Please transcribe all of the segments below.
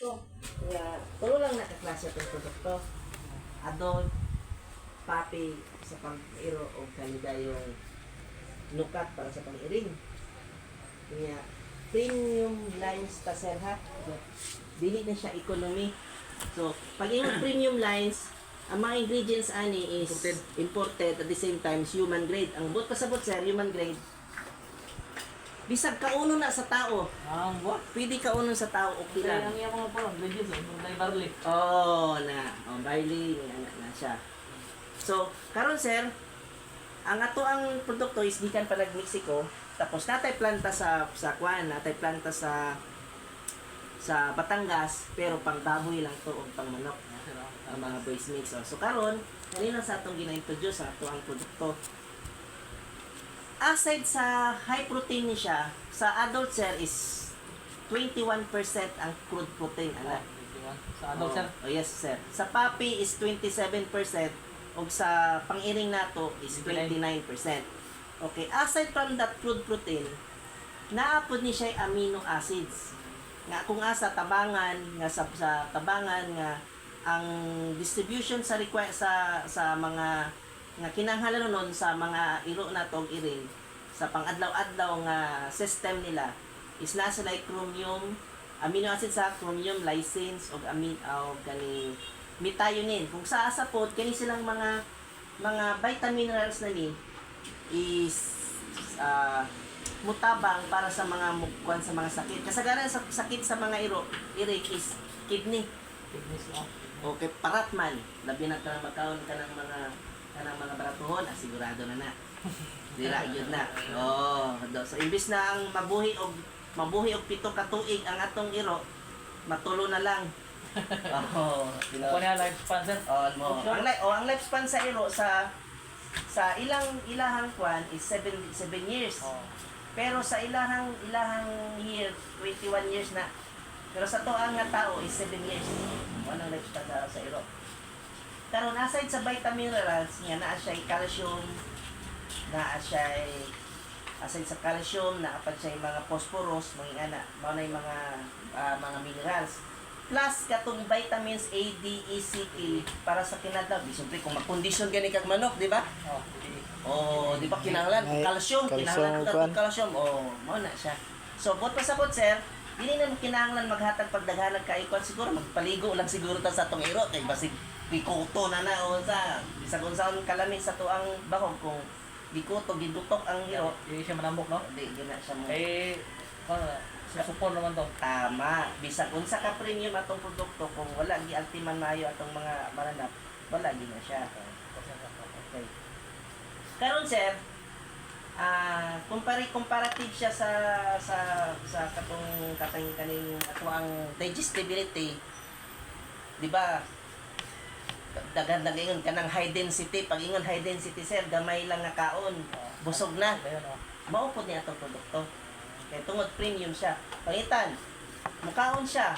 produkto. Nga, tulo lang nakaklase itong produkto. Adult, papi sa pang-iro o kanida yung nukat para sa pang-iring. Kaya, premium lines ta sir ha. Dili na siya economy. So, pag yung premium lines, ang mga ingredients ani is Imported. imported at the same time human grade. Ang bot pasabot sir, human grade. Bisag kauno na sa tao. Ang what? Pwede kauno sa tao okay Kaya lang. ang iyang mga parang eh, mga barley. Oh, na. Oh, barley, na, na siya. So, karon sir, ang ato ang produkto is gikan pa nag Mexico. Tapos natay planta sa sa kwan, natay planta sa sa Batangas, pero pang baboy lang to o pang manok ang mga boys mix. Oh. So karon, kanina sa atong gina-introduce sa ato ang produkto. Aside sa high protein ni siya, sa adult sir is 21% ang crude protein ana. Sa adult, sir. Oh, yes, sir. Sa puppy is 27% ug sa pang-iring nato is 29%. Okay, aside from that crude protein, naapod ni siya amino acids. Nga kung asa tabangan nga sa, sa tabangan nga ang distribution sa require sa sa mga nga kinahanglan nun sa mga iro nato og iring sa pang-adlaw-adlaw nga system nila is nasa like chromium amino acid sa chromium lysines o amin o kani methionine. Kung sa asa pod kani silang mga mga vitamin minerals na ni is ah, mutabang para sa mga mukwan sa mga sakit. Kasagaran sa sakit sa mga iro iri is kidney. Fitness lang. okay parat man. Labi na ka magkaon ka ng mga kanang mga baratuhon ah, sigurado na na dira yun na oh do. so imbis na ang mabuhi og mabuhi og pito ka tuig ang atong iro matulo na lang oh Kung ano yung lifespan, sir? Oh, mo. Ang, li- oh, ang lifespan sa iro sa sa ilang ilahang kwan is 7 7 years. Oh. Pero sa ilahang ilahang year 21 years na. Pero sa to ang nga tao is 7 years. Ano ang lifespan sa, sa iro. Karon aside sa vitamin minerals niya naa siya calcium, naa siya aside sa calcium, naa pa siya mga phosphorus, mga ana, mao na mga ah, mga minerals. Plus katong vitamins A, D, E, C, K para sa kinadlaw. Di siyempre kung makondisyon gani kag manok, di ba? Oh. Oh, di ba kinahanglan calcium, kinahanglan ka kwan. calcium. Oh, mao na siya. So, bot pa sa bot, sir, dili na kinahanglan maghatag pagdaghanan ka ikon siguro magpaligo lang siguro ta sa tong iro kay basig bikuto na na o sa bisag unsaon kalami sa tuang bahog kung bikuto gidutok ang iro. Hindi siya manambok, no? Di gina siya mo. Eh, ano, susupon naman to. Tama. Bisag unsa ka premium atong produkto kung wala gi ultiman maayo atong mga maranap, wala gi na siya. Okay. Karon sir, ah kumpare comparative siya sa sa sa katong katong kaning ato ang digestibility. Di ba? Dagan na ingon kanang high density, pag ingon high density sir, gamay lang nga kaon, busog na. Oh. Mao po niya itong produkto. Kaya tungod premium siya. Pangitan, mukaon siya.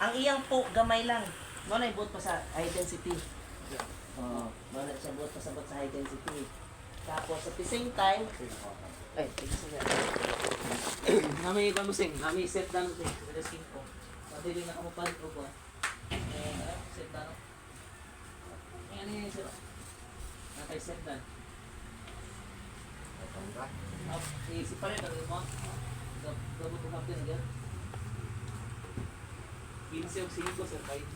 Ang iyang po, gamay lang. Mo na ibot pa sa high density. Oo. Mo na siya buot pa sa sa high density. Tapos at the same time, ay, tingnan siya. Nami iba mo sing, nami set down sing, sa skin ko. Madili na kamupad ko ba? Eh, ano, set down. Eh, ano yun, sir? Down. Ah, iisip pa rin, ano Gabot mo kapit na dyan. 15 o 5, sir, kahit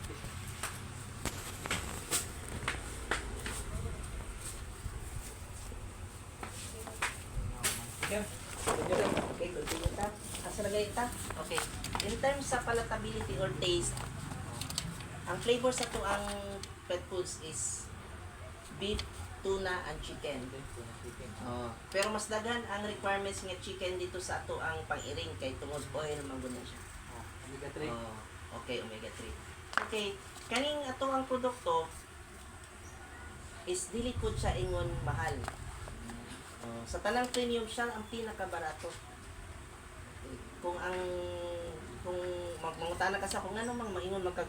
Yeah. Okay, continue ta. Asa lagay ta? Okay. In terms sa palatability or taste, ang flavor sa to ang pet foods is beef, tuna, and chicken. Oh. Pero mas daghan ang requirements nga chicken dito sa ato ang pang-iring kay tungod oil man gud siya. Omega 3. Oh, okay, omega 3. Okay, kaning ato ang produkto is dili pud siya ingon mahal. Oh, sa tanang premium siya ang pinakabarato. Kung ang kung mag mangutana ka sa kung ano mang maingon magkag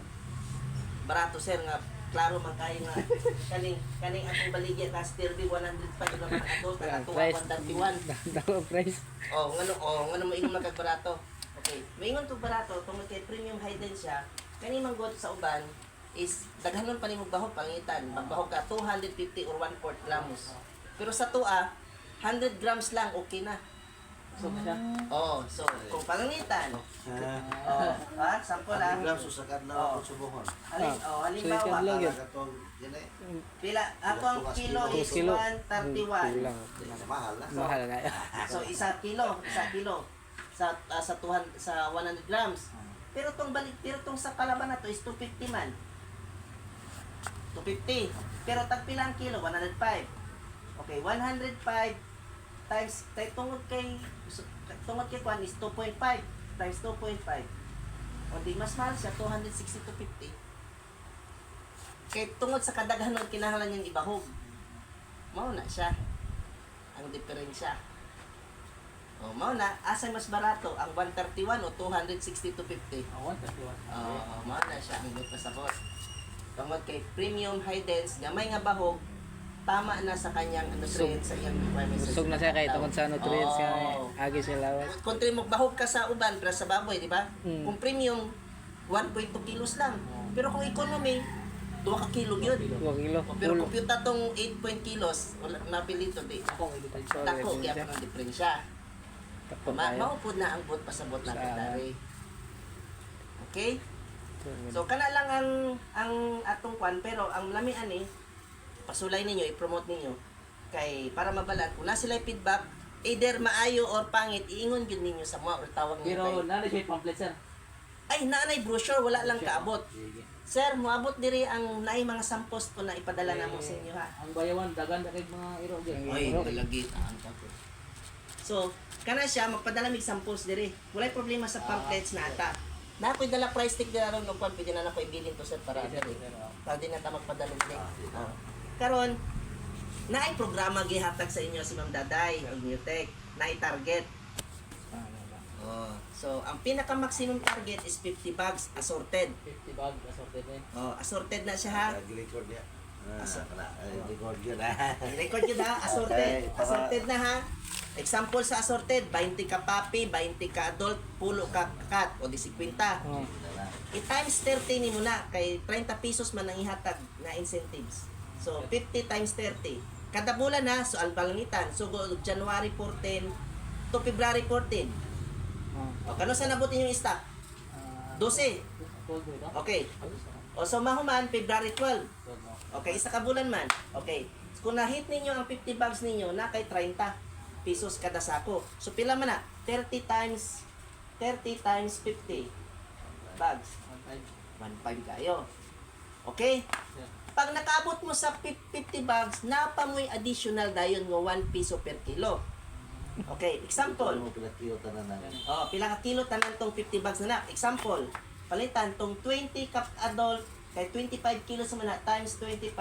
barato sir nga klaro man kayo nga kaning kaning akong baligya ka Stirby 100 pa yung mga adult na Ang tuwa price. 131 Daw price. oh ngano oh ngano maingon magkag barato Okay. Maingon to barato, tungkol kay premium high din siya, kani man god sa uban is daghanon pa nimo bahog pangitan. Magbahog ka 250 or 1 quart grams. Pero sa tua, 100 grams lang okay na. So, siya. Oh, so kung pangitan, Ah, oh, ha, sample lang. Ang gram susakad na Oo. ako subuhon. Halin, oh, halimbawa, lang. yun. Katong gini. pila, ako ang kilo is kilo. 131. Kulang. Mahal na. Mahal na. So isa kilo, isa kilo sa ah, sa 200 sa 100 grams. Pero tong balik pero tong sa kalaban na to is 250 man. 250. Pero tag pila ang kilo 105. Okay, 105 times tay tungod kay tungod kay kwan is 2.5 times 2.5. O di mas mahal siya 260 to 50. Kay tungod sa kadaghanon kinahanglan niyang ibahog. Mao na siya ang diferensya. O, mao na, asa mas barato, ang 131 o 260 to 50. Ako, 31. Oo, mao na siya ang good pasabot. Tungod kay premium high dense, gamay nga bahog, tama na sa kanyang nutrients sa iyang requirements. Busog na siya kay tungkol sa nutrients nga. Oo. Agi siya lawas. Kung try mo bahog ka sa uban, para sa baboy, di ba? Mm. Kung premium, 1.2 kilos lang. Pero kung economy, 2 ka kilo yun. 2 kilo. Pero kung yung tatong 8 point kilos, wala napilito di. Ako, ito tayo. So, Dako, yun kaya pa ng diferensya. Ma maupod na ang bot pasabot na katari. Okay? So, kana lang ang ang atong kwan pero ang lami ani pasulay ninyo i-promote ninyo kay para mabalan kung na sila feedback either maayo or pangit iingon gyud ninyo sa mga or tawag ninyo Pero, nana siya pamphlet, sir. ay naanay brochure wala lang kaabot sir moabot diri ang naay mga samples ko na ipadala namo sa inyo ha Ang bayawan, dagan na kay mga iro. Ay, ko. So, kana siya, magpadala mig samples diri. Walay problema sa pamphlets na ata. Na ako'y dala price tag dira ron kung pwede na nako ibilin to sir para diri. Para di na ta magpadala diri. Karon, naay programa gihatag sa inyo si Ma'am Daday, ang Newtech, naay target. Oh. So, ang pinaka maximum target is 50 bags assorted. 50 bag, assorted na yun. Oh, assorted na siya ha. Nag-record niya. Ah, record yun ah. Record yun ha, assorted. Assorted na ha. Example sa assorted, 20 ka papi, 20 ka adult, pulo ka cat, o di 50. Oh. I-times 30 ni mo na, kay 30 pesos man ang ihatag na incentives. So, 50 times 30. Kada bulan ha, so ang palangitan. So, go January 14 to February 14. Oh. O, kano sa nabutin yung stock? Ah, 12. 12 mo ito? Okay. Ah. O, so mahuman, February 12. 12 mo. Okay, isa ka bulan man. Okay. Kung na-hit ninyo ang 50 bags ninyo, na kay 30 pesos kada sako. So pila man na? 30 times 30 times 50 bags. One time. 1.5 kayo. Okay? Pag nakaabot mo sa 50 bags, napa mo'y additional dayon nga 1 piso per kilo. Okay, example. Ano mo pinatiyo tanan na. Oh, pila ka kilo tanan tong 50 bags na na. Example, palitan tong 20 cup adult kay 25 kilos man na times 25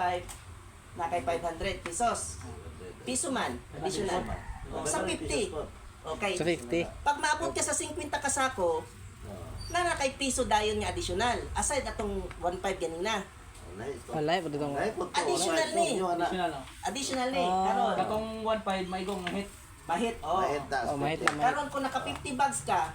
na kay 500 pesos. Piso man, additional. Oh, sa 50. Okay. Sa 50. Pag maabot ka sa 50 kasako, na na kay piso dayon nga additional. Aside atong 1.5 ganina. wala ito. Wala pa dito. Wala ito. Additional ni. Additional, no? Additional ni. Ah. Karon, Katong 1.5, may gong hit. mahit. Oh. Mahit na. Oh, mahit na. Karon kung naka 50 bags ka,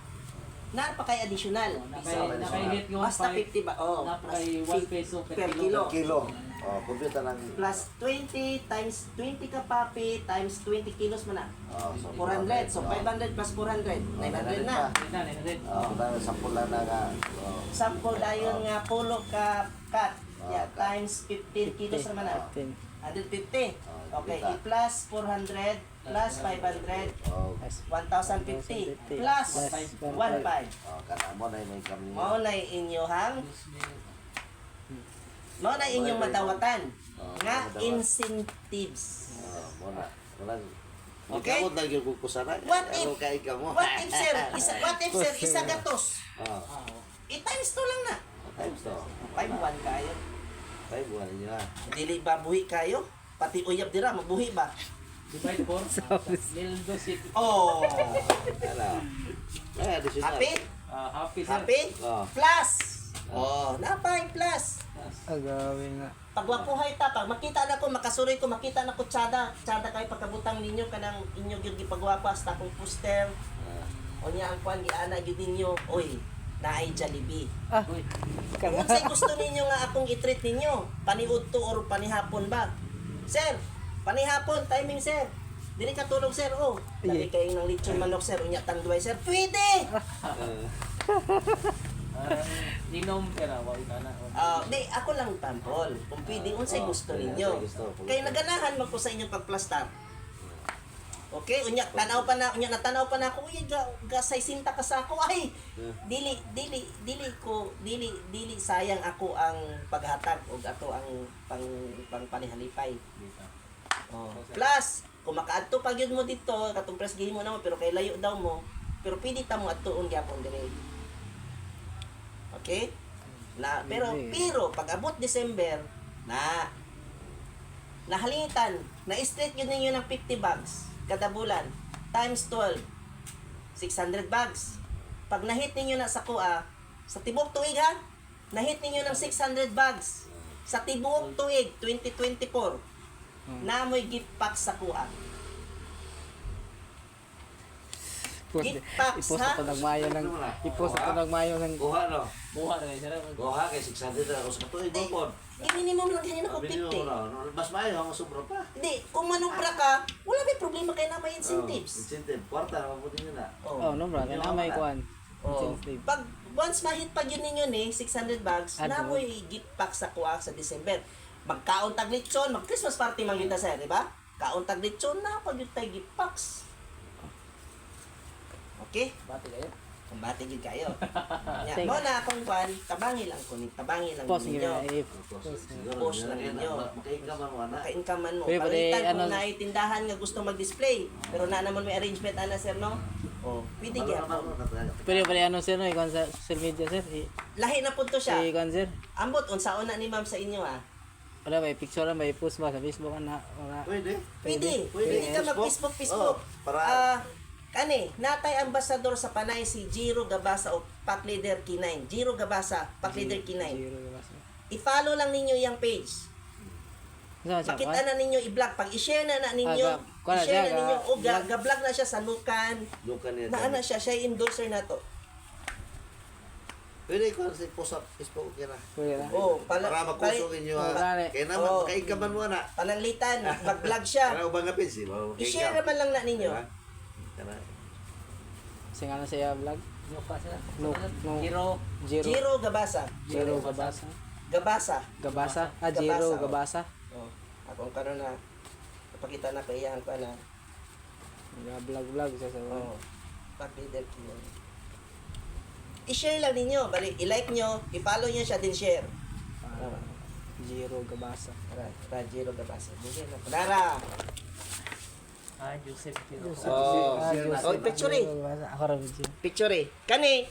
na pa kay additional. Nakay, Piso. nakay hit yung Basta 1.5. 50 ba? Oh, Napakay plus 1 peso per, kilo. kilo. Kilo. Oh, computer lang. plus 20 times 20 ka papi times 20 kilos man na. Oh, so 400. So 500 plus 400. 900 na. Hit na, hit na, hit. Oh, dahil sa pula na nga. Oh, Sample dayon nga pulo ka cut. Yeah, times 15 kilos naman na. 10. 150. Okay, i-plus 400 plus 500 oh, 1,050 plus Plus 1.5. oh, kana mo na may kami. Mao na inyohang mao na inyong madawatan nga incentives. Oh, mo na. Wala. Okay. Ikaw na ko sana. What if- kay ka mo? What if sir, isa what if sir isa gatos? Oh, Ah, oh. I-times to lang na. times to. 5-1 kayo. Five buwan niyo ah. Dili ba buhi kayo? Pati uyab dira, mabuhi ba? Divide 4. Lil Dosit. Oh! Ano? Ay, additional. Happy? Ah, happy, sir. Happy? Oh. Plus! Oh, napay plus. Agawin nga. Pagwapuhay ta, pag makita na ko, makasuroy ko, makita na ko tsada. Tsada kayo pagkabutang ninyo, kanang inyo yung gipagwapa, hasta kong poster. Ah, Unya ang kwan giana gyud ninyo, oy, naay Jollibee. Ah, Uy, Kung unsay gusto ninyo nga akong i-treat ninyo, paniudto or panihapon ba? Sir, panihapon, timing sir. Dili ka tulog sir, oh. Dali kayo ng lechon manok sir, unya tangduay sir. Pwede! Uh, parang ninom pero wa ita na. Ah, di, ako lang tampol. Kung pwede, unsay gusto ninyo. Kaya naganahan mo ko sa inyong pagplastar. Okay, unya tanaw pa na, unya natanaw pa na ako, uy, ga, ga say sinta ka sa ako. Ay, dili dili dili ko dili dili sayang ako ang paghatag og ato ang pang pang panihalipay. Oh. Plus, kung makaadto pa gyud mo dito, katong press game mo naman pero kay layo daw mo, pero pwede ta mo adtuon gyapon dire. Okay? Na pero pero pag abot December na nahalingitan, na-straight yun ninyo ng 50 bags kada bulan times 12 600 bags. Pag nahit ninyo na sa kuha sa tibok tuig ha? Nahit ninyo ng 600 bags. Sa tibok tuig 2024 namoy gift pack sa kuha Post, ipost ha? ito ng mayo ng ipost ito ng mayo ng Kuha no. Buha na sir. Kuha kay 600 na ako sa tuig mo pod. i-minimum lang Sabi niyo 50 no, mas maayo ang sobra pa. hindi kung manubra ka wala may problema kay na may Oh, incentives incentive. Kwarta na mabuti na. Oh, no bro, na may kuan. Oh. Incentive. Pag once mahit pag yun ninyo ni 600 bags, Ano? na mo gift pack sa kuha sa December. Magkaon tag lechon, mag Christmas party man kita sir, di ba? Kaon tag lechon na pag yun tayo gift packs. Okay? Bati kayo. Kumbati gid kayo. Nya, mo na akong kwan, tabangi lang ko ni, tabangi lang Post ninyo. niyo if Siguro Post na ninyo. Makainka man mo ana. Maka-incomean mo. Ba di, Palitan ano- kung naay tindahan nga gusto mag-display. Pero na naman may arrangement ana sir no? Oh, pwede Ano naman mo nataya. Pwede pwede ano sir no ikon sa social media sir. I, Lahi na pud to siya. ikon sir. Ambot unsaon na ni ma'am sa inyo ah. Wala may picture lang may post ba sa Facebook na wala. Pwede. Pwede. Pwede. Pwede ka Facebook? mag-Facebook, Facebook. Oh, para Ah, kani, natay ambasador sa Panay si Jiro Gabasa o Pack Leader K9. Jiro Gabasa, Pack Leader K9. Zero ba sa. I-follow lang ninyo yung page. Makita na ninyo i-vlog. Pag i-share na na ninyo, Ah, na i-share na ninyo. O, ga- ga-vlog na siya sa Nukan. Luka niya. Na ano siya, siya yung endorser na to. Pwede ko sa post up Facebook na. Pwede na. Oh, pala, Para makusog inyo. Gani. Kaya naman Oh. makainka man mo ana. pananglitan, mag-vlog siya. Kana ubang nga mo. I-share naman lang na ninyo. Kana. Sing ano siya vlog? No pa sir. No, no. Zero. Jiro Gabasa. Zero gabasa. Gabasa. Gabasa. Ah, zero oh. gabasa. Oh, akong karon na napakita na ko iyan pa na. Vlog vlog siya sa Oh, Leader K9. I-share lang ninyo. Bali, i-like nyo, i-follow nyo siya din share. Ah, Zero gabasa. Tara, tara, Jiro Gabasa. Bigyan na. Tara! Ah, Joseph Hero. Oh. Oh, picture eh. Ako rin. Picture eh. Kani,